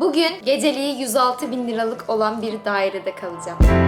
Bugün geceliği 106 bin liralık olan bir dairede kalacağım.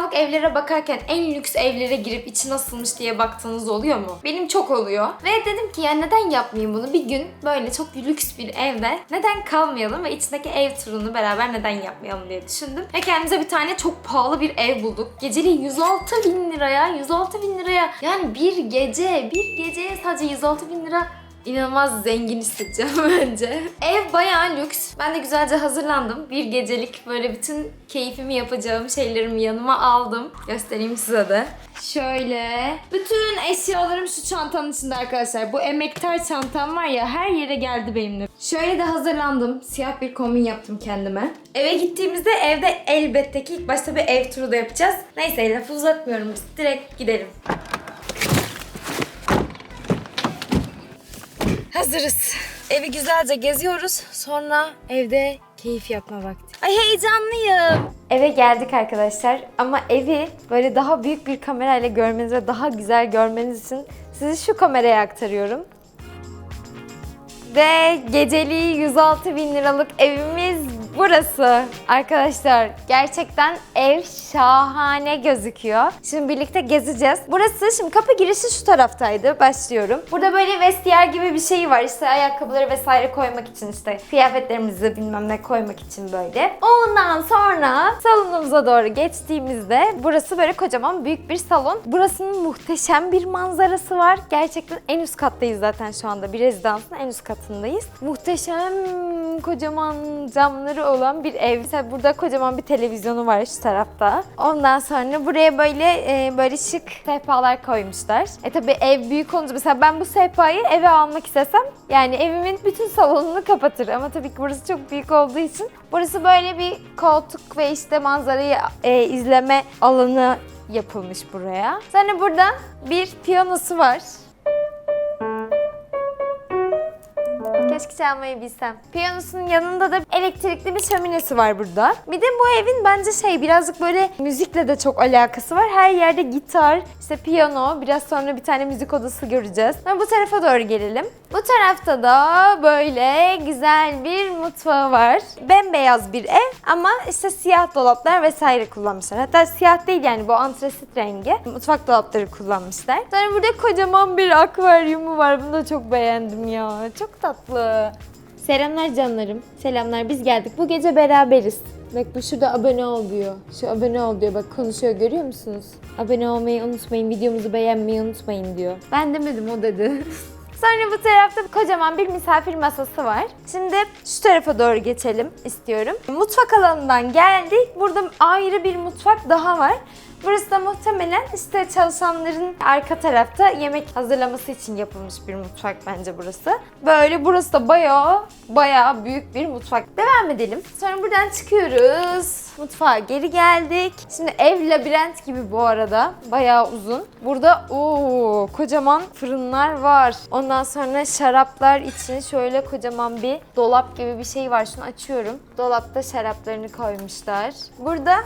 Kiralık evlere bakarken en lüks evlere girip içi nasılmış diye baktığınız oluyor mu? Benim çok oluyor. Ve dedim ki ya neden yapmayayım bunu? Bir gün böyle çok lüks bir evde neden kalmayalım ve içindeki ev turunu beraber neden yapmayalım diye düşündüm. Ve kendimize bir tane çok pahalı bir ev bulduk. Geceliği 106 bin liraya, 106 bin liraya. Yani bir gece, bir geceye sadece 106 bin lira İnanılmaz zengin hissedeceğim bence. Ev bayağı lüks. Ben de güzelce hazırlandım. Bir gecelik böyle bütün keyfimi yapacağım şeylerimi yanıma aldım. Göstereyim size de. Şöyle. Bütün eşyalarım şu çantanın içinde arkadaşlar. Bu emektar çantam var ya her yere geldi benimle. Şöyle de hazırlandım. Siyah bir kombin yaptım kendime. Eve gittiğimizde evde elbette ki ilk başta bir ev turu da yapacağız. Neyse lafı uzatmıyorum. Biz direkt gidelim. Hazırız. Evi güzelce geziyoruz. Sonra evde keyif yapma vakti. Ay heyecanlıyım. Eve geldik arkadaşlar ama evi böyle daha büyük bir kamerayla görmeniz ve daha güzel görmeniz için sizi şu kameraya aktarıyorum. Ve geceliği 106 bin liralık evimiz burası. Arkadaşlar gerçekten ev şahane gözüküyor. Şimdi birlikte gezeceğiz. Burası şimdi kapı girişi şu taraftaydı. Başlıyorum. Burada böyle vestiyer gibi bir şey var. İşte ayakkabıları vesaire koymak için işte kıyafetlerimizi bilmem ne koymak için böyle. Ondan sonra salonumuza doğru geçtiğimizde burası böyle kocaman büyük bir salon. Burasının muhteşem bir manzarası var. Gerçekten en üst kattayız zaten şu anda. Bir rezidansın en üst katındayız. Muhteşem kocaman camları olan bir ev. Mesela burada kocaman bir televizyonu var şu tarafta. Ondan sonra buraya böyle e, böyle şık sehpalar koymuşlar. E tabi ev büyük olunca mesela ben bu sehpayı eve almak istesem yani evimin bütün salonunu kapatır. Ama tabii ki burası çok büyük olduğu için burası böyle bir koltuk ve işte manzarayı e, izleme alanı yapılmış buraya. Sonra burada bir piyanosu var. Keşke çalmayı bilsem. Piyanosunun yanında da elektrikli bir şöminesi var burada. Bir de bu evin bence şey birazcık böyle müzikle de çok alakası var. Her yerde gitar, işte piyano, biraz sonra bir tane müzik odası göreceğiz. Ama bu tarafa doğru gelelim. Bu tarafta da böyle güzel bir mutfağı var. Bembeyaz bir ev ama işte siyah dolaplar vesaire kullanmışlar. Hatta siyah değil yani bu antresit rengi. Mutfak dolapları kullanmışlar. Sonra burada kocaman bir akvaryumu var. Bunu da çok beğendim ya. Çok tatlı. Selamlar canlarım. Selamlar biz geldik. Bu gece beraberiz. Bak bu şurada abone ol diyor. Şu abone ol diyor. Bak konuşuyor görüyor musunuz? Abone olmayı unutmayın. Videomuzu beğenmeyi unutmayın diyor. Ben demedim o dedi. Sonra bu tarafta kocaman bir misafir masası var. Şimdi şu tarafa doğru geçelim istiyorum. Mutfak alanından geldik. Burada ayrı bir mutfak daha var. Burası da muhtemelen işte çalışanların arka tarafta yemek hazırlaması için yapılmış bir mutfak bence burası. Böyle burası da bayağı bayağı büyük bir mutfak. Devam edelim. Sonra buradan çıkıyoruz. Mutfağa geri geldik. Şimdi ev labirent gibi bu arada. Bayağı uzun. Burada ooo kocaman fırınlar var. Ondan sonra şaraplar için şöyle kocaman bir dolap gibi bir şey var. Şunu açıyorum. Dolapta şaraplarını koymuşlar. Burada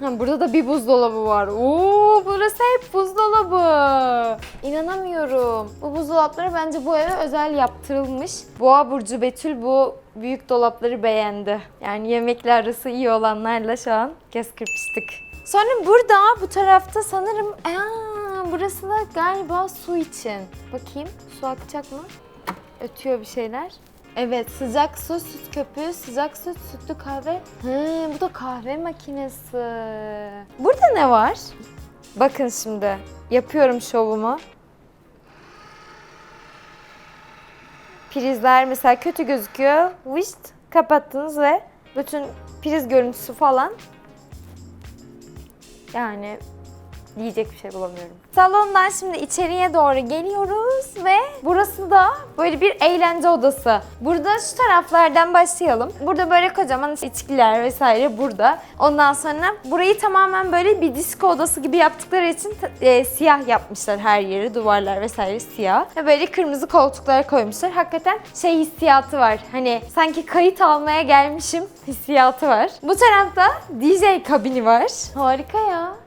Ha, burada da bir buzdolabı var. Oo, burası hep buzdolabı. İnanamıyorum. Bu buzdolapları bence bu eve özel yaptırılmış. Boğa Burcu Betül bu büyük dolapları beğendi. Yani yemekle arası iyi olanlarla şu an göz kırpıştık. Sonra burada bu tarafta sanırım aa, burası da galiba su için. Bakayım su akacak mı? Ötüyor bir şeyler. Evet sıcak su, süt köpüğü, sıcak süt, sütlü kahve. Hı, bu da kahve makinesi. Burada ne var? Bakın şimdi yapıyorum şovumu. Prizler mesela kötü gözüküyor. Vışt kapattınız ve bütün priz görüntüsü falan. Yani diyecek bir şey bulamıyorum. Salondan şimdi içeriye doğru geliyoruz ve burası da böyle bir eğlence odası. Burada şu taraflardan başlayalım. Burada böyle kocaman içkiler vesaire burada. Ondan sonra burayı tamamen böyle bir disco odası gibi yaptıkları için e, siyah yapmışlar her yeri. Duvarlar vesaire siyah. Ve böyle kırmızı koltuklar koymuşlar. Hakikaten şey hissiyatı var. Hani sanki kayıt almaya gelmişim hissiyatı var. Bu tarafta DJ kabini var. Harika ya.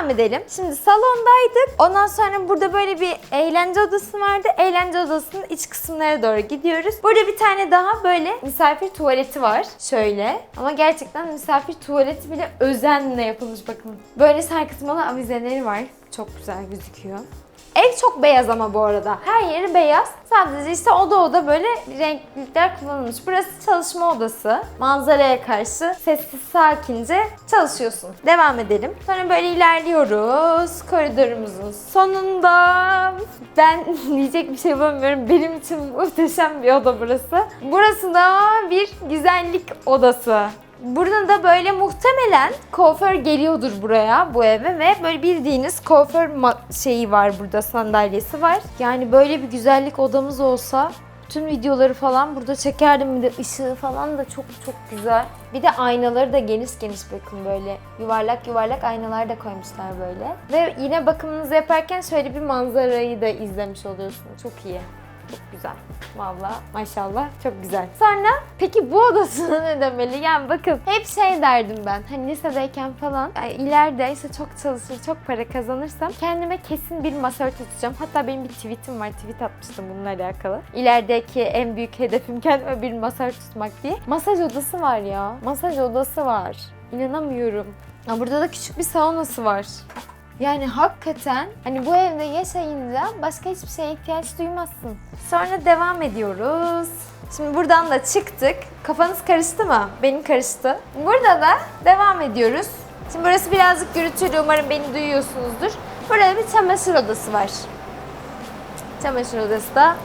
Devam edelim. Şimdi salondaydık. Ondan sonra burada böyle bir eğlence odası vardı. Eğlence odasının iç kısımlara doğru gidiyoruz. Burada bir tane daha böyle misafir tuvaleti var. Şöyle. Ama gerçekten misafir tuvaleti bile özenle yapılmış bakın. Böyle sarkıtmalı avizeleri var. Çok güzel gözüküyor. Çok beyaz ama bu arada. Her yeri beyaz. Sadece işte oda oda böyle renklilikler kullanılmış. Burası çalışma odası. Manzaraya karşı sessiz sakince çalışıyorsun. Devam edelim. Sonra böyle ilerliyoruz. Koridorumuzun sonunda. Ben diyecek bir şey bulamıyorum. Benim için muhteşem bir oda burası. Burası da bir güzellik odası. Burada da böyle muhtemelen kuaför geliyordur buraya bu eve ve böyle bildiğiniz kuaför şeyi var burada sandalyesi var. Yani böyle bir güzellik odamız olsa tüm videoları falan burada çekerdim bir de ışığı falan da çok çok güzel. Bir de aynaları da geniş geniş bakın böyle yuvarlak yuvarlak aynalar da koymuşlar böyle. Ve yine bakımınızı yaparken şöyle bir manzarayı da izlemiş oluyorsunuz. Çok iyi. Güzel. Valla maşallah çok güzel. Sonra peki bu odasına ne demeli? Yani bakın hep şey derdim ben. Hani lisedeyken falan ay, ileride işte çok çalışır, çok para kazanırsam kendime kesin bir masör tutacağım. Hatta benim bir tweetim var. Tweet atmıştım bununla alakalı. İlerideki en büyük hedefim kendime bir masör tutmak diye. Masaj odası var ya. Masaj odası var. İnanamıyorum. Ha, burada da küçük bir saunası var. Yani hakikaten hani bu evde yaşayınca başka hiçbir şeye ihtiyaç duymazsın. Sonra devam ediyoruz. Şimdi buradan da çıktık. Kafanız karıştı mı? Benim karıştı. Burada da devam ediyoruz. Şimdi burası birazcık gürültülü. Umarım beni duyuyorsunuzdur. Burada bir çamaşır odası var. Çamaşır odası da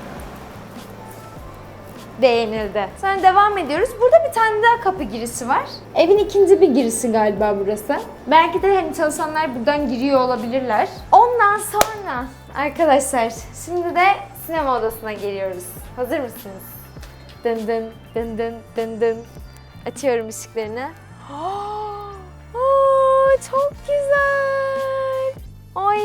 beğenildi. Sonra devam ediyoruz. Burada bir tane daha kapı girişi var. Evin ikinci bir girişi galiba burası. Belki de hani çalışanlar buradan giriyor olabilirler. Ondan sonra arkadaşlar şimdi de sinema odasına geliyoruz. Hazır mısınız? Dın dın dın dın dın dın. Açıyorum ışıklarını. Aa, çok güzel. Ay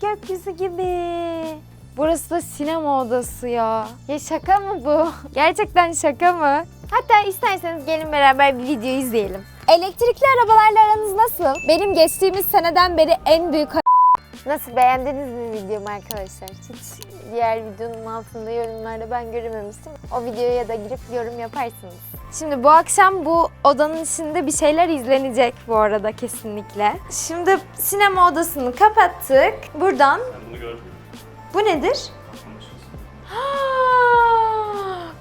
gökyüzü gibi. Burası da sinema odası ya. Ya şaka mı bu? Gerçekten şaka mı? Hatta isterseniz gelin beraber bir video izleyelim. Elektrikli arabalarla aranız nasıl? Benim geçtiğimiz seneden beri en büyük Nasıl beğendiniz mi videomu arkadaşlar? Hiç diğer videonun altında yorumlarda ben görememiştim. O videoya da girip yorum yaparsınız. Şimdi bu akşam bu odanın içinde bir şeyler izlenecek bu arada kesinlikle. Şimdi sinema odasını kapattık. Buradan Ben bunu gördüm. Bu nedir?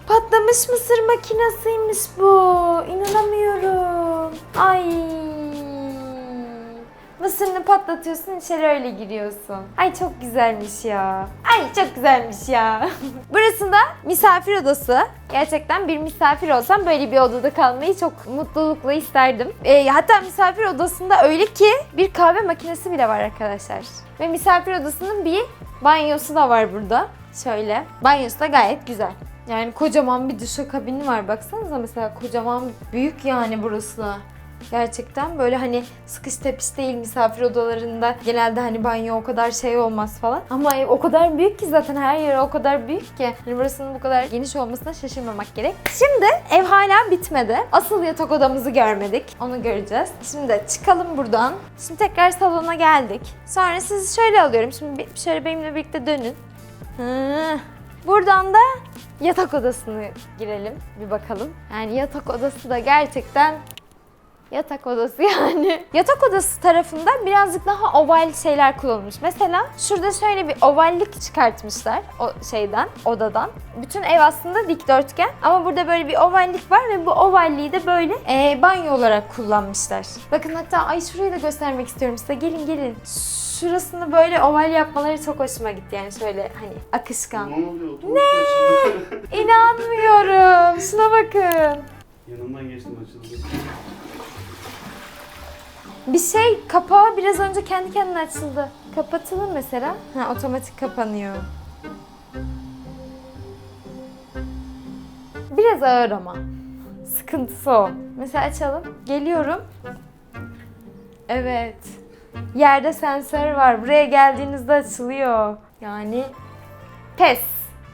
Patlamış mısır makinesiymiş bu. İnanamıyorum. Ay. Mısırını patlatıyorsun içeri öyle giriyorsun. Ay çok güzelmiş ya. Ay çok güzelmiş ya. Burası da misafir odası. Gerçekten bir misafir olsam böyle bir odada kalmayı çok mutlulukla isterdim. Ee, hatta misafir odasında öyle ki bir kahve makinesi bile var arkadaşlar. Ve misafir odasının bir banyosu da var burada. Şöyle. Banyosu da gayet güzel. Yani kocaman bir duşakabini var. Baksanıza mesela kocaman büyük yani burası. Gerçekten böyle hani sıkış tepiş değil misafir odalarında genelde hani banyo o kadar şey olmaz falan. Ama ev o kadar büyük ki zaten her yer o kadar büyük ki. Hani burasının bu kadar geniş olmasına şaşırmamak gerek. Şimdi ev hala bitmedi. Asıl yatak odamızı görmedik. Onu göreceğiz. Şimdi çıkalım buradan. Şimdi tekrar salona geldik. Sonra sizi şöyle alıyorum. Şimdi şöyle benimle birlikte dönün. Hı. Buradan da yatak odasına girelim. Bir bakalım. Yani yatak odası da gerçekten Yatak odası yani. Yatak odası tarafında birazcık daha oval şeyler kullanılmış. Mesela şurada şöyle bir ovallik çıkartmışlar o şeyden, odadan. Bütün ev aslında dikdörtgen ama burada böyle bir ovallik var ve bu ovalliği de böyle e, banyo olarak kullanmışlar. Bakın hatta ay şurayı da göstermek istiyorum size. Gelin gelin. Şurasını böyle oval yapmaları çok hoşuma gitti yani şöyle hani akışkan. Ne oluyor? Ne? İnanmıyorum. Şuna bakın. Yanından geçtim açıldı. Bir şey kapağı biraz önce kendi kendine açıldı. Kapatılır mesela. Ha otomatik kapanıyor. Biraz ağır ama. Sıkıntısı o. Mesela açalım. Geliyorum. Evet. Yerde sensör var. Buraya geldiğinizde açılıyor. Yani pes.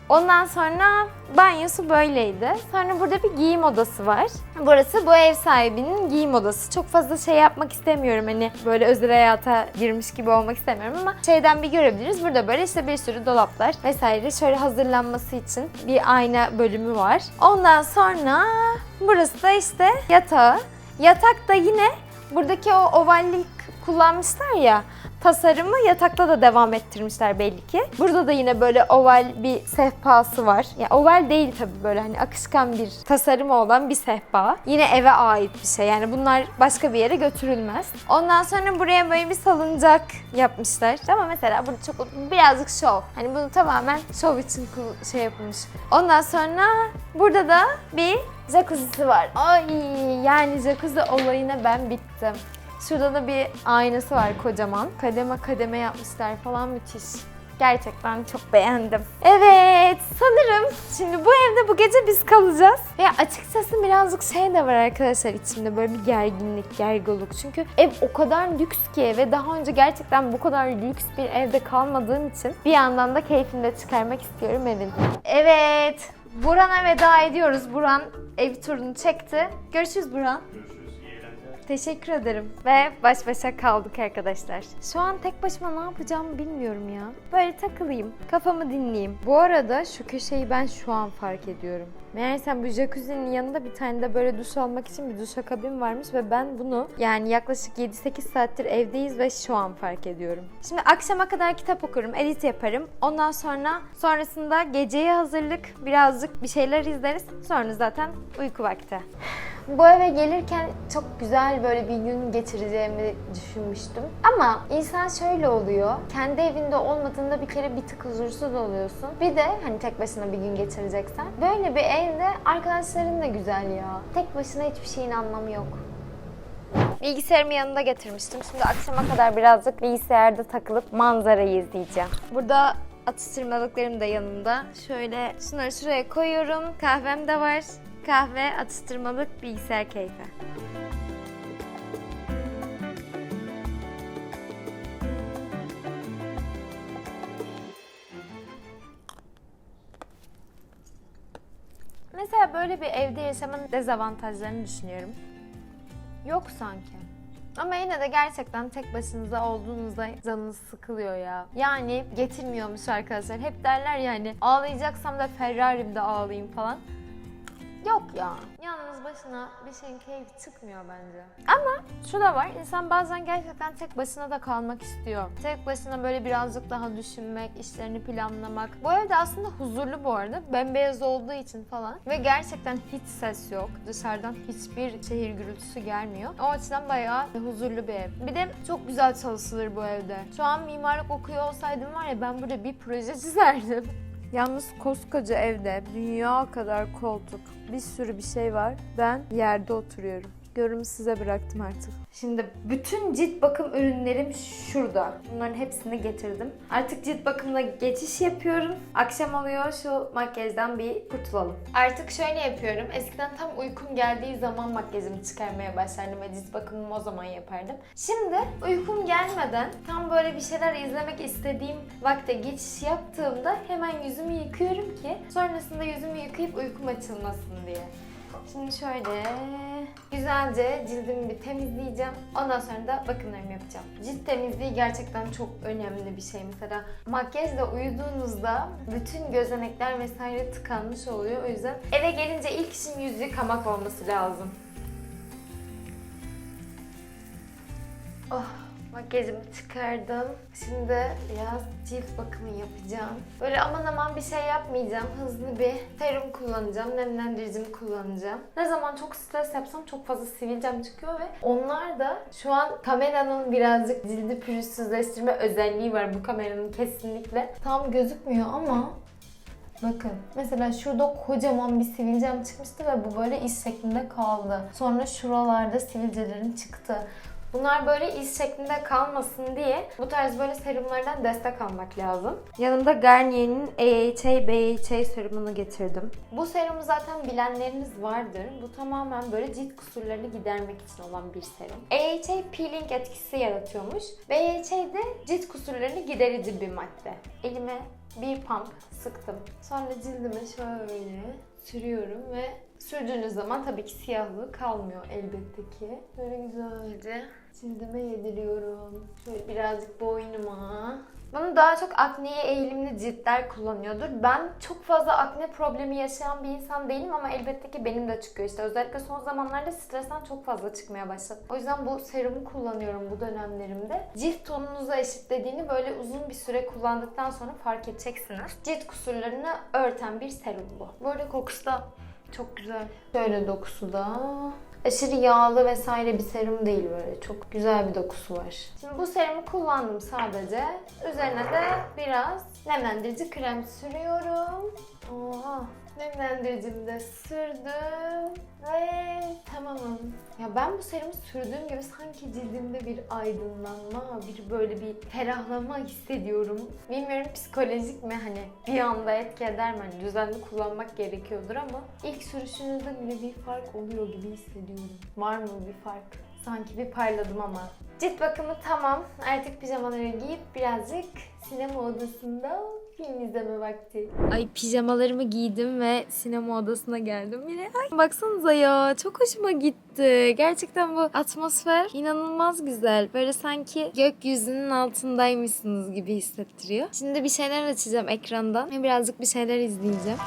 Ondan sonra banyosu böyleydi. Sonra burada bir giyim odası var. Burası bu ev sahibinin giyim odası. Çok fazla şey yapmak istemiyorum hani böyle özel hayata girmiş gibi olmak istemiyorum ama şeyden bir görebiliriz. Burada böyle işte bir sürü dolaplar vesaire şöyle hazırlanması için bir ayna bölümü var. Ondan sonra burası da işte yatağı. Yatak da yine buradaki o ovallik kullanmışlar ya tasarımı yatakta da devam ettirmişler belli ki. Burada da yine böyle oval bir sehpası var. Ya oval değil tabii böyle hani akışkan bir tasarımı olan bir sehpa. Yine eve ait bir şey. Yani bunlar başka bir yere götürülmez. Ondan sonra buraya böyle bir salıncak yapmışlar. Ama mesela burada çok birazcık şov. Hani bunu tamamen şov için şey yapılmış. Ondan sonra burada da bir jacuzzi'si var. Ay yani jacuzzi olayına ben bittim. Şurada da bir aynası var kocaman. Kademe kademe yapmışlar falan müthiş. Gerçekten çok beğendim. Evet sanırım şimdi bu evde bu gece biz kalacağız. Ve açıkçası birazcık şey de var arkadaşlar içimde böyle bir gerginlik, gergoluk. Çünkü ev o kadar lüks ki ve daha önce gerçekten bu kadar lüks bir evde kalmadığım için bir yandan da keyfini de çıkarmak istiyorum evin. Evet Buran'a veda ediyoruz. Buran ev turunu çekti. Görüşürüz Buran. Görüşürüz. Teşekkür ederim. Ve baş başa kaldık arkadaşlar. Şu an tek başıma ne yapacağımı bilmiyorum ya. Böyle takılayım, kafamı dinleyeyim. Bu arada şu köşeyi ben şu an fark ediyorum. Meğersem bu jacuzzi'nin yanında bir tane de böyle duş almak için bir duşakabin varmış ve ben bunu yani yaklaşık 7-8 saattir evdeyiz ve şu an fark ediyorum. Şimdi akşama kadar kitap okurum, edit yaparım. Ondan sonra sonrasında geceye hazırlık, birazcık bir şeyler izleriz. Sonra zaten uyku vakti. Bu eve gelirken çok güzel böyle bir gün geçireceğimi düşünmüştüm. Ama insan şöyle oluyor. Kendi evinde olmadığında bir kere bir tık huzursuz oluyorsun. Bir de hani tek başına bir gün geçireceksen. Böyle bir evde arkadaşların da güzel ya. Tek başına hiçbir şeyin anlamı yok. Bilgisayarımı yanında getirmiştim. Şimdi akşama kadar birazcık bilgisayarda takılıp manzarayı izleyeceğim. Burada atıştırmalıklarım da yanımda. Şöyle şunları şuraya koyuyorum. Kahvem de var. Kahve, atıştırmalık, bilgisayar keyfi. Mesela böyle bir evde yaşamanın dezavantajlarını düşünüyorum. Yok sanki. Ama yine de gerçekten tek başınıza olduğunuzda canınız sıkılıyor ya. Yani getirmiyormuş arkadaşlar. Hep derler yani ağlayacaksam da Ferrari'mde ağlayayım falan. Yok ya. Yalnız başına bir şeyin keyfi çıkmıyor bence. Ama şu da var. insan bazen gerçekten tek başına da kalmak istiyor. Tek başına böyle birazcık daha düşünmek, işlerini planlamak. Bu evde aslında huzurlu bu arada. Bembeyaz olduğu için falan. Ve gerçekten hiç ses yok. Dışarıdan hiçbir şehir gürültüsü gelmiyor. O açıdan bayağı huzurlu bir ev. Bir de çok güzel çalışılır bu evde. Şu an mimarlık okuyor olsaydım var ya ben burada bir proje çizerdim. Yalnız koskoca evde dünya kadar koltuk, bir sürü bir şey var. Ben yerde oturuyorum. Görümü size bıraktım artık. Şimdi bütün cilt bakım ürünlerim şurada. Bunların hepsini getirdim. Artık cilt bakımına geçiş yapıyorum. Akşam oluyor şu makyajdan bir kurtulalım. Artık şöyle yapıyorum. Eskiden tam uykum geldiği zaman makyajımı çıkarmaya başlardım ve cilt bakımımı o zaman yapardım. Şimdi uykum gelmeden tam böyle bir şeyler izlemek istediğim vakte geçiş yaptığımda hemen yüzümü yıkıyorum ki sonrasında yüzümü yıkayıp uykum açılmasın diye. Şimdi şöyle güzelce cildimi bir temizleyeceğim. Ondan sonra da bakımlarımı yapacağım. Cilt temizliği gerçekten çok önemli bir şey. Mesela makyajla uyuduğunuzda bütün gözenekler vesaire tıkanmış oluyor. O yüzden eve gelince ilk işim yüz yıkamak olması lazım. Oh, makyajımı çıkardım. Şimdi biraz cilt bakımı yapacağım. Böyle aman aman bir şey yapmayacağım. Hızlı bir serum kullanacağım. Nemlendiricimi kullanacağım. Ne zaman çok stres yapsam çok fazla sivilcem çıkıyor ve onlar da şu an kameranın birazcık cildi pürüzsüzleştirme özelliği var bu kameranın kesinlikle. Tam gözükmüyor ama Bakın mesela şurada kocaman bir sivilcem çıkmıştı ve bu böyle iz şeklinde kaldı. Sonra şuralarda sivilcelerim çıktı. Bunlar böyle iz şeklinde kalmasın diye bu tarz böyle serumlardan destek almak lazım. Yanımda Garnier'in AHA BHA serumunu getirdim. Bu serumu zaten bilenleriniz vardır. Bu tamamen böyle cilt kusurlarını gidermek için olan bir serum. AHA peeling etkisi yaratıyormuş. BHA de cilt kusurlarını giderici bir madde. Elime bir pump sıktım. Sonra cildime şöyle sürüyorum ve sürdüğünüz zaman tabii ki siyahlığı kalmıyor elbette ki. Böyle güzelce cildime yediriyorum. Şöyle birazcık boynuma. Bunu daha çok akneye eğilimli ciltler kullanıyordur. Ben çok fazla akne problemi yaşayan bir insan değilim ama elbette ki benim de çıkıyor işte. Özellikle son zamanlarda stresten çok fazla çıkmaya başladı. O yüzden bu serumu kullanıyorum bu dönemlerimde. Cilt tonunuzu eşitlediğini böyle uzun bir süre kullandıktan sonra fark edeceksiniz. Cilt kusurlarını örten bir serum bu. Arada kokusu da çok güzel. Şöyle dokusu da. Aşırı yağlı vesaire bir serum değil böyle. Çok güzel bir dokusu var. Şimdi bu serumu kullandım sadece. Üzerine de biraz nemlendirici krem sürüyorum. Oha. Nemlendiricimi de sürdüm. Ve tamamım. Ya ben bu serumu sürdüğüm gibi sanki cildimde bir aydınlanma, bir böyle bir ferahlama hissediyorum. Bilmiyorum psikolojik mi hani bir anda etki eder mi? Hani düzenli kullanmak gerekiyordur ama ilk sürüşünüzde bile bir fark oluyor gibi hissediyorum. Var mı bir fark? Sanki bir parladım ama. Cilt bakımı tamam. Artık pijamaları giyip birazcık sinema odasında film izleme vakti. Ay pijamalarımı giydim ve sinema odasına geldim yine. Ay baksanıza ya çok hoşuma gitti. Gerçekten bu atmosfer inanılmaz güzel. Böyle sanki gökyüzünün altındaymışsınız gibi hissettiriyor. Şimdi bir şeyler açacağım ekrandan ve birazcık bir şeyler izleyeceğim.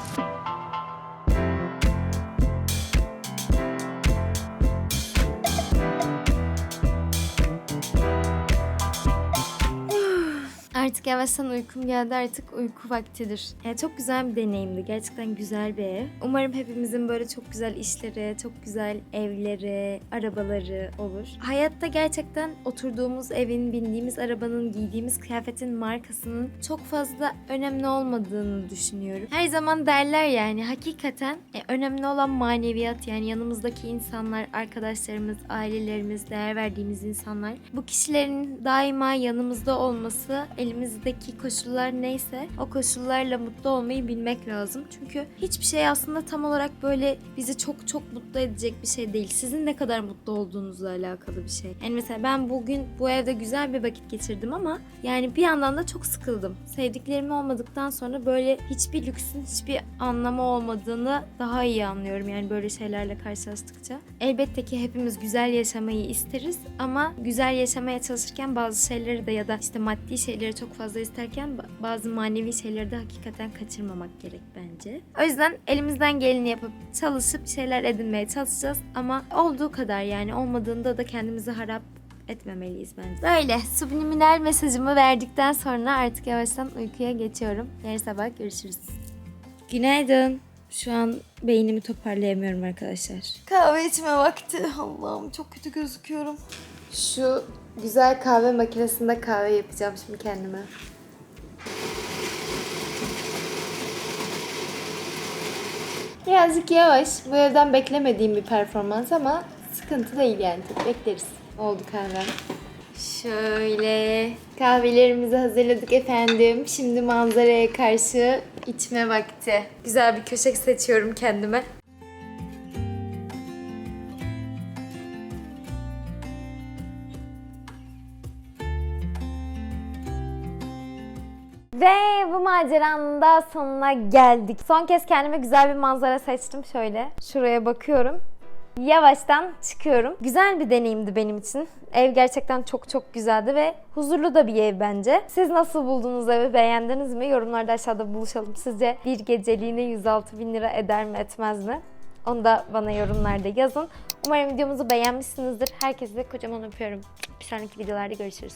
Artık yavaştan uykum geldi. Artık uyku vaktidir. Yani çok güzel bir deneyimdi. Gerçekten güzel bir ev. Umarım hepimizin böyle çok güzel işleri, çok güzel evleri, arabaları olur. Hayatta gerçekten oturduğumuz evin, bindiğimiz arabanın, giydiğimiz kıyafetin markasının çok fazla önemli olmadığını düşünüyorum. Her zaman derler yani hakikaten e, önemli olan maneviyat yani yanımızdaki insanlar, arkadaşlarımız, ailelerimiz, değer verdiğimiz insanlar. Bu kişilerin daima yanımızda olması elimizdeki koşullar neyse o koşullarla mutlu olmayı bilmek lazım. Çünkü hiçbir şey aslında tam olarak böyle bizi çok çok mutlu edecek bir şey değil. Sizin ne kadar mutlu olduğunuzla alakalı bir şey. Yani mesela ben bugün bu evde güzel bir vakit geçirdim ama yani bir yandan da çok sıkıldım. Sevdiklerim olmadıktan sonra böyle hiçbir lüksün hiçbir anlamı olmadığını daha iyi anlıyorum yani böyle şeylerle karşılaştıkça. Elbette ki hepimiz güzel yaşamayı isteriz ama güzel yaşamaya çalışırken bazı şeyleri de ya da işte maddi şeyleri çok fazla isterken ba- bazı manevi şeyleri de hakikaten kaçırmamak gerek bence. O yüzden elimizden geleni yapıp çalışıp şeyler edinmeye çalışacağız ama olduğu kadar yani olmadığında da kendimizi harap etmemeliyiz bence. Böyle subliminal mesajımı verdikten sonra artık yavaştan uykuya geçiyorum. Yarın sabah görüşürüz. Günaydın. Şu an beynimi toparlayamıyorum arkadaşlar. Kahve içme vakti. Allah'ım çok kötü gözüküyorum. Şu güzel kahve makinesinde kahve yapacağım şimdi kendime. Birazcık yavaş. Bu evden beklemediğim bir performans ama sıkıntı değil yani. Bekleriz. Oldu kahvem. Şöyle kahvelerimizi hazırladık efendim. Şimdi manzaraya karşı içme vakti. Güzel bir köşek seçiyorum kendime. Ve bu maceranın da sonuna geldik. Son kez kendime güzel bir manzara seçtim şöyle. Şuraya bakıyorum. Yavaştan çıkıyorum. Güzel bir deneyimdi benim için. Ev gerçekten çok çok güzeldi ve huzurlu da bir ev bence. Siz nasıl buldunuz evi? Beğendiniz mi? Yorumlarda aşağıda buluşalım. Sizce bir geceliğine 106 bin lira eder mi etmez mi? Onu da bana yorumlarda yazın. Umarım videomuzu beğenmişsinizdir. Herkese kocaman öpüyorum. Bir sonraki videolarda görüşürüz.